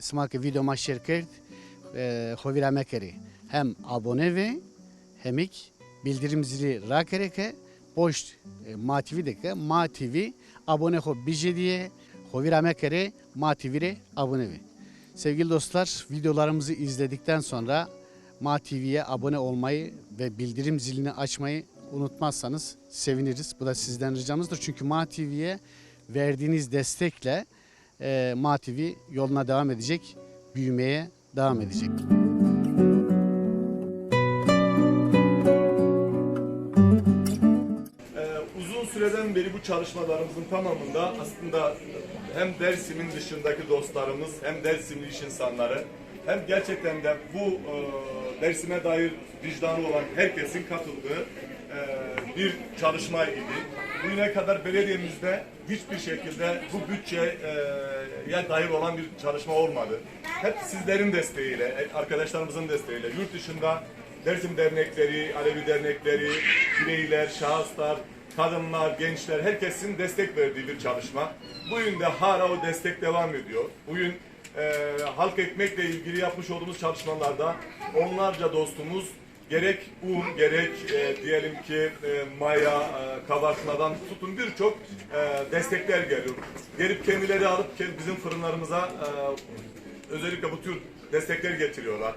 smak video ma şirket xovira me kiri. Hem abone ve hemik bildirim zili ra kereke poşt e, Ma TV deke Ma TV abone ho bije diye xovira me kere Ma TV'ye abone ve. Sevgili dostlar videolarımızı izledikten sonra Ma TV'ye abone olmayı ve bildirim zilini açmayı unutmazsanız seviniriz. Bu da sizden ricamızdır. Çünkü Ma TV'ye verdiğiniz destekle e, Ma TV yoluna devam edecek, büyümeye devam edecek. Ee, uzun süreden beri bu çalışmalarımızın tamamında aslında hem Dersim'in dışındaki dostlarımız hem Dersimli iş insanları hem gerçekten de bu e, Dersim'e dair vicdanı olan herkesin katıldığı e, bir çalışma idi. Bugüne kadar belediyemizde hiçbir şekilde bu bütçeye dair olan bir çalışma olmadı. Hep sizlerin desteğiyle, arkadaşlarımızın desteğiyle, yurt dışında Dersim dernekleri, Alevi dernekleri, bireyler, şahıslar, kadınlar, gençler herkesin destek verdiği bir çalışma. Bugün de hala o destek devam ediyor. Bugün e, halk ekmekle ilgili yapmış olduğumuz çalışmalarda onlarca dostumuz gerek un, gerek e, diyelim ki e, maya, e, kabartmadan tutun birçok e, destekler geliyor. Gelip kendileri alıp bizim fırınlarımıza e, özellikle bu tür destekler getiriyorlar.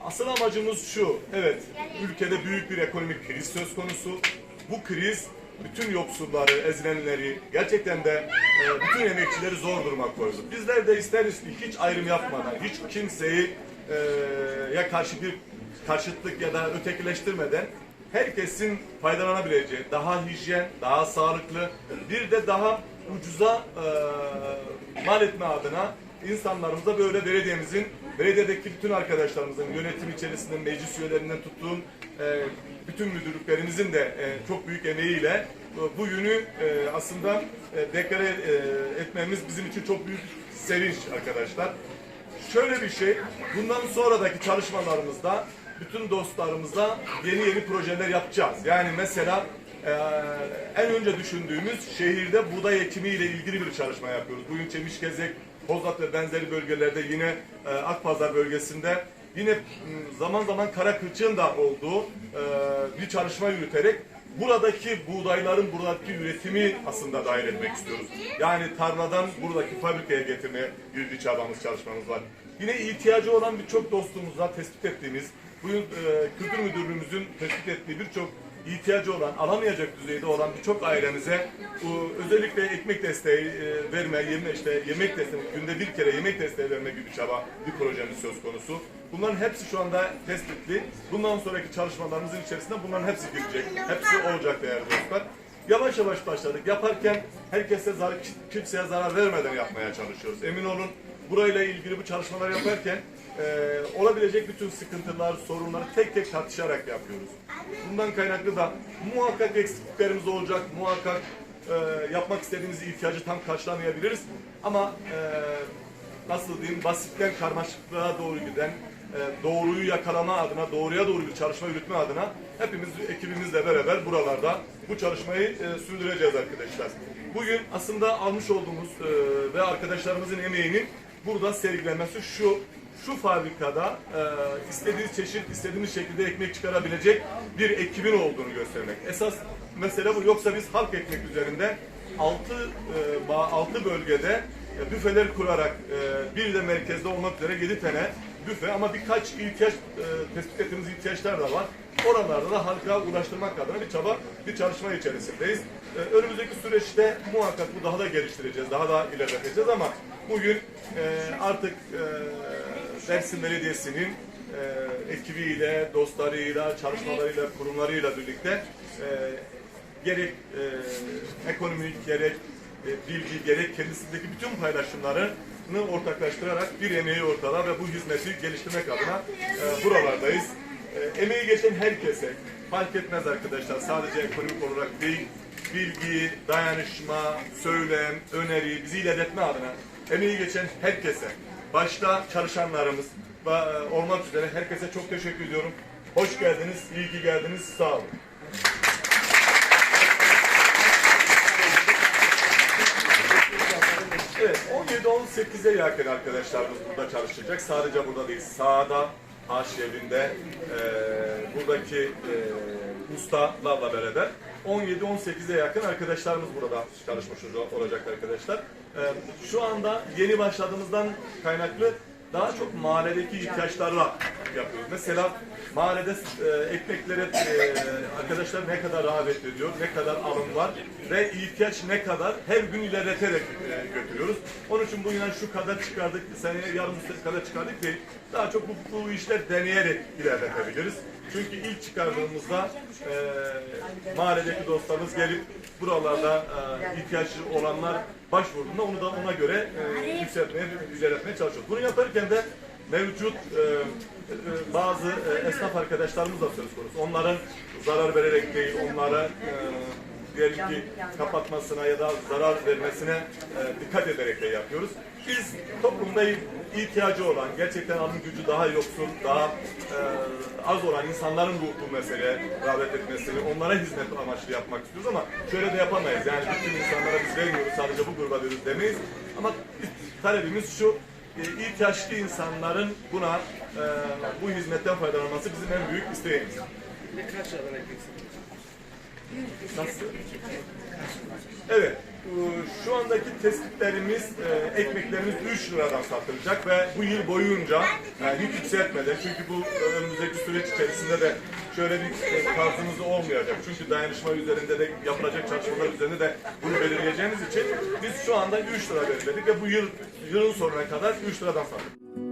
Asıl amacımız şu, evet ülkede büyük bir ekonomik kriz söz konusu. Bu kriz bütün yoksulları, ezilenleri, gerçekten de e, bütün emekçileri zor duruma koydu. Bizler de isteriz ki hiç ayrım yapmadan, hiç kimseyi e, ya karşı bir karşıtlık ya da ötekileştirmeden herkesin faydalanabileceği, daha hijyen, daha sağlıklı, bir de daha ucuza e, mal etme adına insanlarımıza böyle belediyemizin, belediyedeki bütün arkadaşlarımızın, yönetim içerisinde meclis üyelerinden tuttuğum e, bütün müdürlüklerimizin de e, çok büyük emeğiyle e, bu günü e, aslında e, deklare e, etmemiz bizim için çok büyük sevinç arkadaşlar. Şöyle bir şey, bundan sonradaki çalışmalarımızda bütün dostlarımıza yeni yeni projeler yapacağız. Yani mesela e, en önce düşündüğümüz şehirde buğday ekimi ile ilgili bir çalışma yapıyoruz. Bugün Çemişgezek, Bozat ve benzeri bölgelerde yine e, Akpazar bölgesinde yine zaman zaman kara kılçığın da olduğu e, bir çalışma yürüterek buradaki buğdayların buradaki üretimi aslında dahil etmek istiyoruz. Yani tarladan buradaki fabrikaya getirmeye bir çabamız, çalışmamız var. Yine ihtiyacı olan birçok dostumuzla tespit ettiğimiz, bugün e, kültür müdürlüğümüzün tespit ettiği birçok ihtiyacı olan, alamayacak düzeyde olan birçok ailemize bu özellikle ekmek desteği e, verme, yeme, işte yemek desteği, günde bir kere yemek desteği verme gibi çaba, bir projemiz söz konusu. Bunların hepsi şu anda tespitli. Bundan sonraki çalışmalarımızın içerisinde bunların hepsi girecek. Hepsi olacak değerli dostlar. Yavaş yavaş başladık. Yaparken herkese zarar, kimseye zarar vermeden yapmaya çalışıyoruz. Emin olun burayla ilgili bu çalışmalar yaparken e, olabilecek bütün sıkıntılar, sorunları tek tek tartışarak yapıyoruz. Bundan kaynaklı da muhakkak eksikliklerimiz olacak, muhakkak e, yapmak istediğimiz ihtiyacı tam karşılamayabiliriz. Ama e, nasıl diyeyim basitten karmaşıklığa doğru giden e, doğruyu yakalama adına, doğruya doğru bir çalışma yürütme adına hepimiz ekibimizle beraber buralarda bu çalışmayı e, sürdüreceğiz arkadaşlar. Bugün aslında almış olduğumuz e, ve arkadaşlarımızın emeğinin burada sergilenmesi şu şu fabrikada e, istediğiniz çeşit, istediğimiz şekilde ekmek çıkarabilecek bir ekibin olduğunu göstermek. Esas mesele bu. Yoksa biz halk ekmek üzerinde 6 e, 6 bölgede e, büfeler kurarak e, bir de merkezde olmak üzere 7 tane büfe ama birkaç ihtiyaç e, tespit ettiğimiz ihtiyaçlar da var. Oralarda da halka ulaştırmak adına bir çaba, bir çalışma içerisindeyiz. E, önümüzdeki süreçte muhakkak bu daha da geliştireceğiz, daha da ilerleteceğiz ama bugün e, artık e, Dersim Belediyesi'nin e, ekibiyle, dostlarıyla, çalışmalarıyla, kurumlarıyla birlikte e, gerek e, ekonomik, gerek e, bilgi, gerek kendisindeki bütün paylaşımlarını ortaklaştırarak bir emeği ortada ve bu hizmeti geliştirmek adına e, buralardayız. E, emeği geçen herkese, fark etmez arkadaşlar, sadece ekonomik olarak değil, bilgi, dayanışma, söylem, öneri, bizi ilerletme adına emeği geçen herkese, başta çalışanlarımız e, olmak üzere herkese çok teşekkür ediyorum. Hoş geldiniz, iyi ki geldiniz, sağ olun. Evet, 10 17-18'e yakın arkadaşlarımız burada çalışacak. Sadece burada değil, sahada, aş evinde, e, buradaki e, ustalarla beraber 17-18'e yakın arkadaşlarımız burada çalışmış olacak arkadaşlar. E, şu anda yeni başladığımızdan kaynaklı daha çok mahalledeki ihtiyaçlarla yapıyoruz. Mesela mahallede e, ekmeklere e, arkadaşlar ne kadar rağbet ediyor, ne kadar alım var ve ihtiyaç ne kadar her gün ilerleterek e, götürüyoruz. Onun için bu inan şu kadar çıkardık, seneye yarım kadar çıkardık değil. Daha çok bu, bu işler deneyerek ilerletebiliriz. Çünkü ilk çıkardığımızda e, mahalledeki dostlarımız gelip buralarda e, ihtiyaç olanlar başvurduğunda onu da ona göre e, yükseltmeye, ilerletmeye çalışıyoruz. Bunu yaparken de mevcut e, e, bazı e, esnaf arkadaşlarımız da söz konusu. Onların zarar vererek değil, onlara e, diyelim ki kapatmasına ya da zarar vermesine e, dikkat ederek de yapıyoruz. Biz toplumda ihtiyacı olan, gerçekten alım gücü daha yoksul, daha e, az olan insanların bu, bu meseleye rağbet etmesini, onlara hizmet amaçlı yapmak istiyoruz ama şöyle de yapamayız. Yani bütün insanlara biz vermiyoruz, sadece bu gruba veriyoruz demeyiz. Ama talebimiz şu, e, ihtiyaçlı insanların buna e, bu hizmetten faydalanması bizim en büyük isteğimiz. Evet. Şu andaki tespitlerimiz, e, ekmeklerimiz 3 liradan satılacak ve bu yıl boyunca yani hiç yükseltmeden çünkü bu e, önümüzdeki süreç içerisinde de şöyle bir e, tarzımız olmayacak. Çünkü dayanışma üzerinde de yapılacak çalışmalar üzerinde de bunu belirleyeceğimiz için biz şu anda 3 lira belirledik ve bu yıl yılın sonuna kadar 3 liradan sattık.